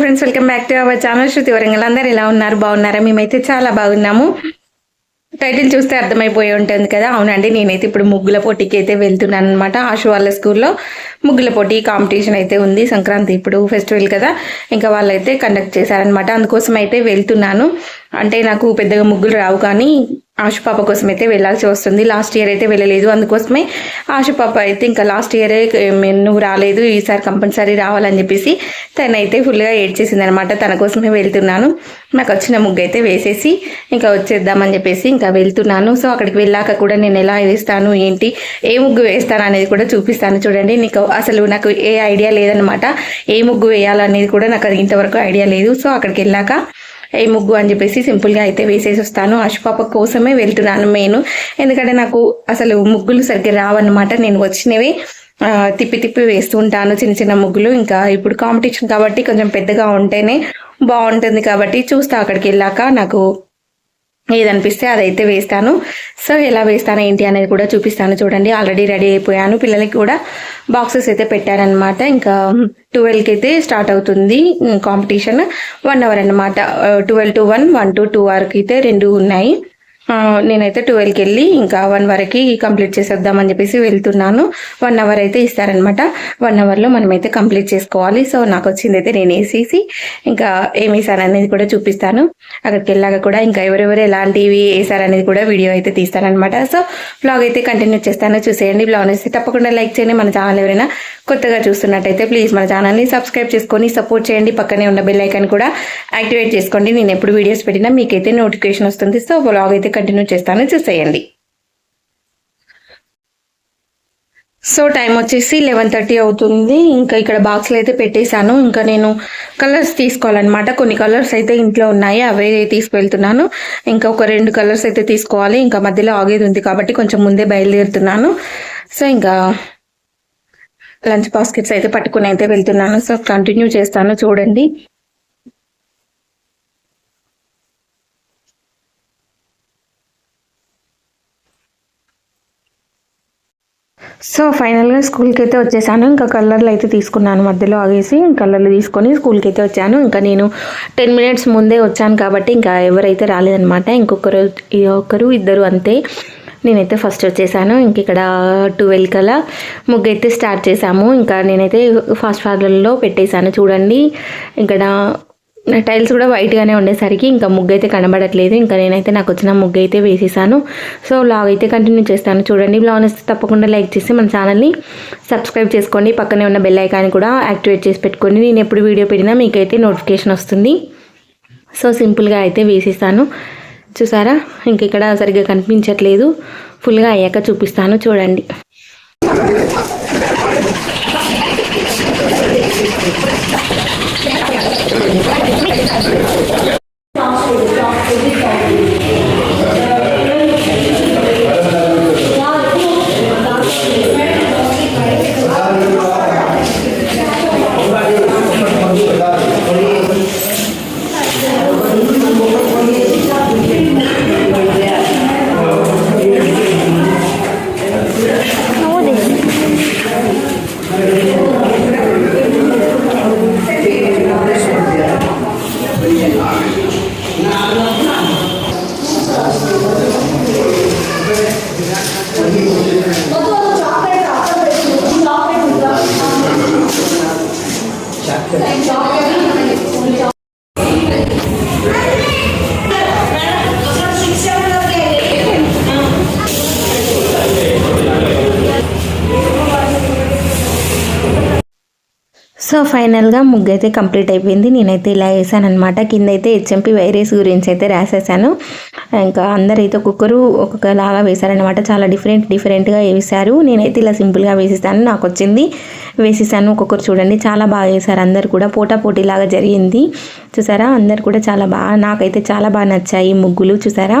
Friends welcome back to our channel Shruti Warangal అందరు ఎలా ఉన్నారు? బాగున్నారా? మేమైతే చాలా బాగున్నాము. టైటిల్ చూస్తే అర్థమైపోయి ఉంటుంది కదా? అవునండి నేనైతే ఇప్పుడు ముగ్గుల పోటీకి అయితే వెళ్తున్నాను అనమాట ఆశు వాళ్ళ స్కూల్లో ముగ్గుల పోటీ కాంపిటీషన్ అయితే ఉంది. సంక్రాంతి ఇప్పుడు ఫెస్టివల్ కదా? ఇంకా వాళ్ళైతే కండక్ట్ చేశారనమాట అందుకోసం అయితే వెళ్తున్నాను. అంటే నాకు పెద్దగా ముగ్గులు రావు కానీ ఆశు పాప కోసం అయితే వెళ్ళాల్సి వస్తుంది. లాస్ట్ ఇయర్ అయితే వెళ్ళలేదు. అందుకోసమే ఆశు పాప అయితే ఇంకా లాస్ట్ ఇయరే నువ్వు రాలేదు. ఈసారి కంపల్సరీ రావాలని చెప్పేసి తనైతే ఫుల్గా ఏడ్చేసింది అనమాట తన కోసమే వెళ్తున్నాను. నాకు వచ్చిన ముగ్గు అయితే వేసేసి ఇంకా వచ్చేద్దామని చెప్పేసి ఇంకా వెళ్తున్నాను. సో అక్కడికి వెళ్ళాక కూడా నేను ఎలా వేస్తాను ఏంటి ఏ ముగ్గు వేస్తాను అనేది కూడా చూపిస్తాను చూడండి. నీకు అసలు నాకు ఏ ఐడియా లేదనమాట. ఏ ముగ్గు వేయాలనేది కూడా నాకు అది ఇంతవరకు ఐడియా లేదు. సో అక్కడికి వెళ్ళాక ఏ ముగ్గు అని చెప్పేసి సింపుల్గా అయితే వేసేసి వస్తాను. అశుపాప కోసమే వెళ్తున్నాను మెయిన్ ఎందుకంటే నాకు అసలు ముగ్గులు సరిగ్గా రావన్నమాట. నేను వచ్చినవి తిప్పి తిప్పి వేస్తూ ఉంటాను చిన్న చిన్న ముగ్గులు. ఇంకా ఇప్పుడు కాంపిటీషన్ కాబట్టి కొంచెం పెద్దగా ఉంటేనే బాగుంటుంది కాబట్టి చూస్తా అక్కడికి వెళ్ళాక నాకు ఏదనిపిస్తే అదైతే వేస్తాను. సో ఎలా వేస్తాను ఏంటి అనేది కూడా చూపిస్తాను. చూడండి ఆల్రెడీ రెడీ అయిపోయాను. పిల్లలకి కూడా బాక్సెస్ అయితే పెట్టారనమాట ఇంకా ట్వెల్వ్కి అయితే స్టార్ట్ అవుతుంది కాంపిటీషన్. వన్ అవర్ అనమాట twelve to one one to two వరకు అయితే రెండు ఉన్నాయి. నేనైతే ట్వెల్వ్కి వెళ్ళి ఇంకా వన్ వరకి కంప్లీట్ చేసేద్దామని చెప్పేసి వెళ్తున్నాను. వన్ అవర్ అయితే ఇస్తారనమాట. వన్ అవర్లో మనమైతే కంప్లీట్ చేసుకోవాలి. సో నాకు వచ్చింది అయితే నేను వేసేసి ఇంకా ఏం వేసారనేది కూడా చూపిస్తాను. అక్కడికి వెళ్ళాక కూడా ఇంకా ఎవరెవరు ఎలాంటివి వేసారనేది కూడా వీడియో అయితే తీస్తానమాట సో బ్లాగ్ అయితే కంటిన్యూ చేస్తాను. చూసేయండి. బ్లాగ్ అయితే తప్పకుండా లైక్ చేయండి. మన ఛానల్ ఎవరైనా కొత్తగా చూస్తున్నట్టయితే ప్లీజ్ మన ఛానల్ని సబ్స్క్రైబ్ చేసుకొని సపోర్ట్ చేయండి. పక్కనే ఉన్న బెల్ ఐకాన్ కూడా యాక్టివేట్ చేసుకోండి. నేను ఎప్పుడు వీడియోస్ పెట్టినా మీకైతే నోటిఫికేషన్ వస్తుంది. సో బ్లాగ్ అయితే కంటిన్యూ చేస్తాను చూసేయండి. సో టైం వచ్చేసి లెవెన్ థర్టీ అవుతుంది. ఇంకా ఇక్కడ బాక్స్లో అయితే పెట్టేశాను. ఇంకా నేను కలర్స్ తీసుకోవాలన్నమాట. కొన్ని కలర్స్ అయితే ఇంట్లో ఉన్నాయి అవే తీసుకువెళ్తున్నాను ఇంకా ఒక రెండు కలర్స్ అయితే తీసుకోవాలి. ఇంకా మధ్యలో ఆగేది ఉంది కాబట్టి కొంచెం ముందే బయలుదేరుతున్నాను. సో ఇంకా లంచ్ బాస్కెట్స్ అయితే పట్టుకుని అయితే వెళ్తున్నాను. సో కంటిన్యూ చేస్తాను చూడండి. సో ఫైనల్గా స్కూల్కి అయితే వచ్చేసాను. ఇంకా కలర్లు అయితే తీసుకున్నాను మధ్యలో ఆగేసి. కలర్లు తీసుకొని స్కూల్కి అయితే వచ్చాను. ఇంకా నేను టెన్ మినిట్స్ ముందే వచ్చాను కాబట్టి ఇంకా ఎవరైతే రాలేదనమాట ఇంకొకరు ఒకరు ఇద్దరు అంతే. నేనైతే ఫస్ట్ వచ్చేసాను. ఇంక ఇక్కడ ట్వెల్వ్ కల్లా ముగ్గు అయితే స్టార్ట్ చేశాము ఇంకా నేనైతే ఫాస్ట్ ఫాదర్లో పెట్టేశాను. చూడండి ఇక్కడ టైల్స్ కూడా వైట్గానే ఉండేసరికి ఇంకా ముగ్గు అయితే కనబడట్లేదు. ఇంకా నేనైతే నాకు వచ్చిన ముగ్గు అయితే వేసేసాను. సో బ్లాగ్ అయితే కంటిన్యూ చేస్తాను. చూడండి బ్లాగ్ వస్తే తప్పకుండా లైక్ చేసి మన ఛానల్ని సబ్స్క్రైబ్ చేసుకోండి. పక్కనే ఉన్న బెల్ ఐకాన్ కూడా యాక్టివేట్ చేసి పెట్టుకోండి. నేను ఎప్పుడు వీడియో పెట్టినా మీకైతే నోటిఫికేషన్ వస్తుంది. సో సింపుల్గా అయితే వేసేసాను చూసారా? ఇంక ఇక్కడ సరిగ్గా కనిపించట్లేదు. ఫుల్గా అయ్యాక చూపిస్తాను. చూడండి. Thank you. సో ఫైనల్గా ముగ్గు అయితే కంప్లీట్ అయిపోయింది. నేనైతే ఇలా వేసాను అనమాట కింద అయితే హెచ్ఎంపి వైరస్ గురించి అయితే రాసేసాను. ఇంకా అందరైతే ఒక్కొక్కరు ఒక్కొక్కలాగా వేశారనమాట చాలా డిఫరెంట్ డిఫరెంట్గా వేశారు. నేనైతే ఇలా సింపుల్గా వేసేసాను. నాకు వచ్చింది వేసేసాను. ఒక్కొక్కరు చూడండి. చాలా బాగా వేశారు. అందరు కూడా పోటా పోటీలాగా జరిగింది. చూసారా? అందరు కూడా చాలా బాగా నాకైతే చాలా బాగా నచ్చాయి ముగ్గులు. చూసారా?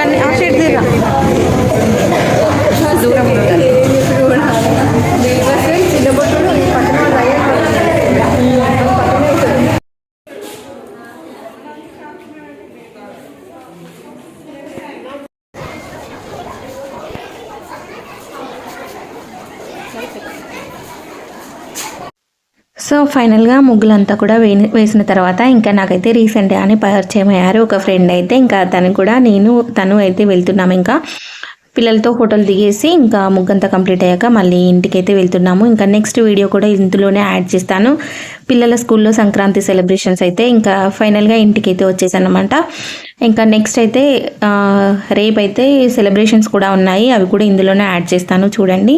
కానీ ఆ షేడ్ తీరా సో ఫైనల్గా ముగ్గులంతా కూడా వే వేసిన తర్వాత ఇంకా నాకైతే రీసెంట్గానే పరిచయం అయ్యారు ఒక ఫ్రెండ్ అయితే. ఇంకా తను కూడా నేను తను అయితే వెళ్తున్నాము ఇంకా. పిల్లలతో ఫోటోలు దిగేసి ఇంకా ముగ్గంతా కంప్లీట్ అయ్యాక మళ్ళీ ఇంటికి అయితే వెళ్తున్నాము. ఇంకా నెక్స్ట్ వీడియో కూడా ఇందులోనే యాడ్ చేస్తాను. పిల్లల స్కూల్లో సంక్రాంతి సెలబ్రేషన్స్ అయితే ఇంకా ఫైనల్గా ఇంటికి అయితే వచ్చేసాను అనమాట ఇంకా నెక్స్ట్ అయితే ఆ, రేపు అయితే సెలబ్రేషన్స్ కూడా ఉన్నాయి. అవి కూడా ఇందులోనే యాడ్ చేస్తాను. చూడండి.